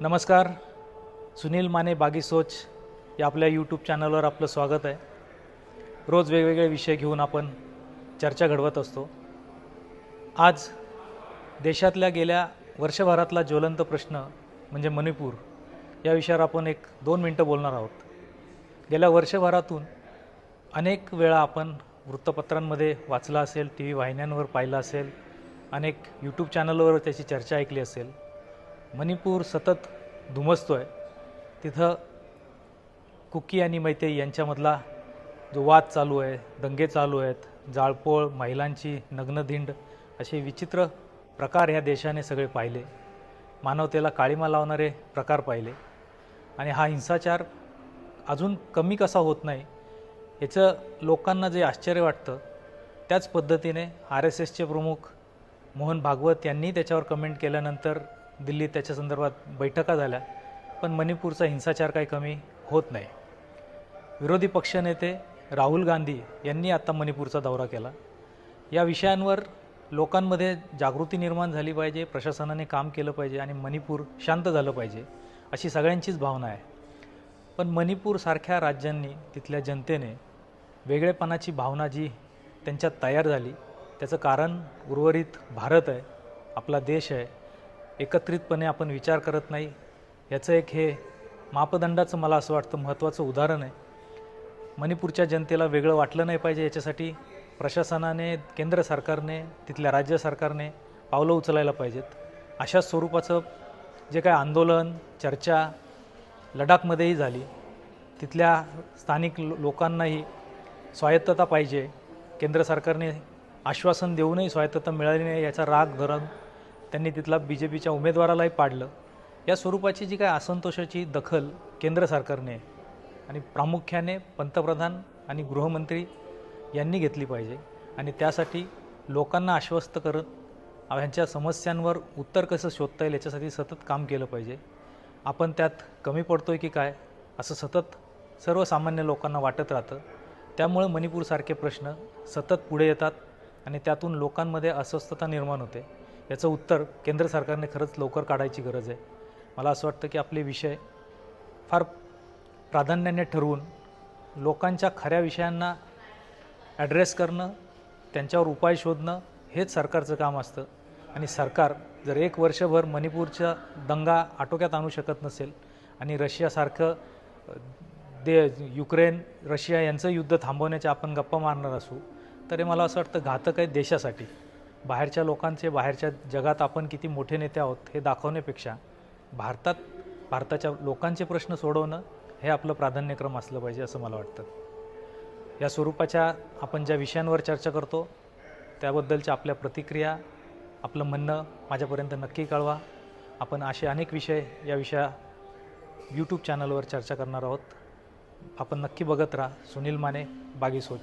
नमस्कार. सुनील माने बागी सोच या आपल्या यूट्यूब चॅनलवर आपलं स्वागत आहे. रोज वेगवेगळे विषय घेऊन आपण चर्चा घडवत असतो. आज देशातल्या गेल्या वर्षभरातला ज्वलंत प्रश्न म्हणजे मणिपूर या विषयावर आपण एक दोन मिनटं बोलणार आहोत. गेल्या वर्षभरातून अनेक वेळा आपण वृत्तपत्रांमध्ये वाचलं असेल टी व्ही वाहिन्यांवर पाहिलं असेल अनेक यूट्यूब चॅनलवर त्याची चर्चा ऐकली असेल. मणिपूर सतत धुमसतो आहे तिथं कुकी आणि मैते यांच्यामधला जो वाद चालू आहे दंगे चालू आहेत जाळपोळ महिलांची नग्नधिंड असे विचित्र प्रकार ह्या देशाने सगळे पाहिले. मानवतेला काळीमा लावणारे प्रकार पाहिले. आणि हा हिंसाचार अजून कमी कसा होत नाही याचं लोकांना जे आश्चर्य वाटतं त्याच पद्धतीने आर एस एसचे प्रमुख मोहन भागवत यांनी त्याच्यावर कमेंट केल्यानंतर दिल्लीत त्याच्या संदर्भात बैठका झाल्या पण मणिपूरचा हिंसाचार काही कमी होत नाही. विरोधी पक्षनेते राहुल गांधी यांनी आत्ता मणिपूरचा दौरा केला. या विषयांवर लोकांमध्ये जागृती निर्माण झाली पाहिजे प्रशासनाने काम केलं पाहिजे आणि मणिपूर शांत झालं पाहिजे अशी सगळ्यांचीच भावना आहे. पण मणिपूरसारख्या राज्यांनी तिथल्या जनतेने वेगळेपणाची भावना जी त्यांच्यात तयार झाली त्याचं कारण उर्वरित भारत आहे आपला देश आहे एकत्रितपणे आपण विचार करत नाही. याचं एक हे मापदंडाचं मला असं वाटतं महत्त्वाचं उदाहरण आहे. मणिपूरच्या जनतेला वेगळं वाटलं नाही पाहिजे याच्यासाठी प्रशासनाने केंद्र सरकारने तिथल्या राज्य सरकारने पावलं उचलायला पाहिजेत. अशाच स्वरूपाचं जे काय आंदोलन चर्चा लडाखमध्येही झाली. तिथल्या स्थानिक लो लोकांनाही स्वायत्तता पाहिजे. केंद्र सरकारने आश्वासन देऊनही स्वायत्तता मिळाली नाही याचा राग धरून त्यांनी तिथला बी जे पीच्या उमेदवारालाही पाडलं. या स्वरूपाची जी काय असंतोषाची दखल केंद्र सरकारने आणि प्रामुख्याने पंतप्रधान आणि गृहमंत्री यांनी घेतली पाहिजे आणि त्यासाठी लोकांना आश्वस्त करत ह्यांच्या समस्यांवर उत्तर कसं शोधता येईल याच्यासाठी सतत काम केलं पाहिजे. आपण त्यात कमी पडतो आहे की काय असं सतत सर्वसामान्य लोकांना वाटत राहतं. त्यामुळं मणिपूरसारखे प्रश्न सतत पुढे येतात आणि त्यातून लोकांमध्ये अस्वस्थता निर्माण होते. याचं उत्तर केंद्र सरकारने खरंच लवकर काढायची गरज आहे. मला असं वाटतं की आपले विषय फार प्राधान्याने ठरवून लोकांच्या खऱ्या विषयांना ॲड्रेस करणं त्यांच्यावर उपाय शोधणं हेच सरकारचं काम असतं. आणि सरकार जर एक वर्षभर मणिपूरच्या दंगा आटोक्यात आणू शकत नसेल आणि रशियासारखं दे युक्रेन रशिया यांचं युद्ध थांबवण्याच्या आपण गप्पा मारणार असू तर हे मला असं वाटतं घातक आहे देशासाठी. बाहेरच्या लोकांचे बाहेरच्या जगात आपण किती मोठे नेते आहोत हे दाखवण्यापेक्षा भारतात भारताच्या लोकांचे प्रश्न सोडवणं हे आपलं प्राधान्यक्रम असलं पाहिजे असं मला वाटतं. या स्वरूपाच्या आपण ज्या विषयांवर चर्चा करतो त्याबद्दलच्या आपल्या प्रतिक्रिया आपलं म्हणणं माझ्यापर्यंत नक्की कळवा. आपण असे अनेक विषय या विषया यूट्यूब चॅनलवर चर्चा करणार आहोत. आपण नक्की बघत राहा. सुनील माने बागी सोच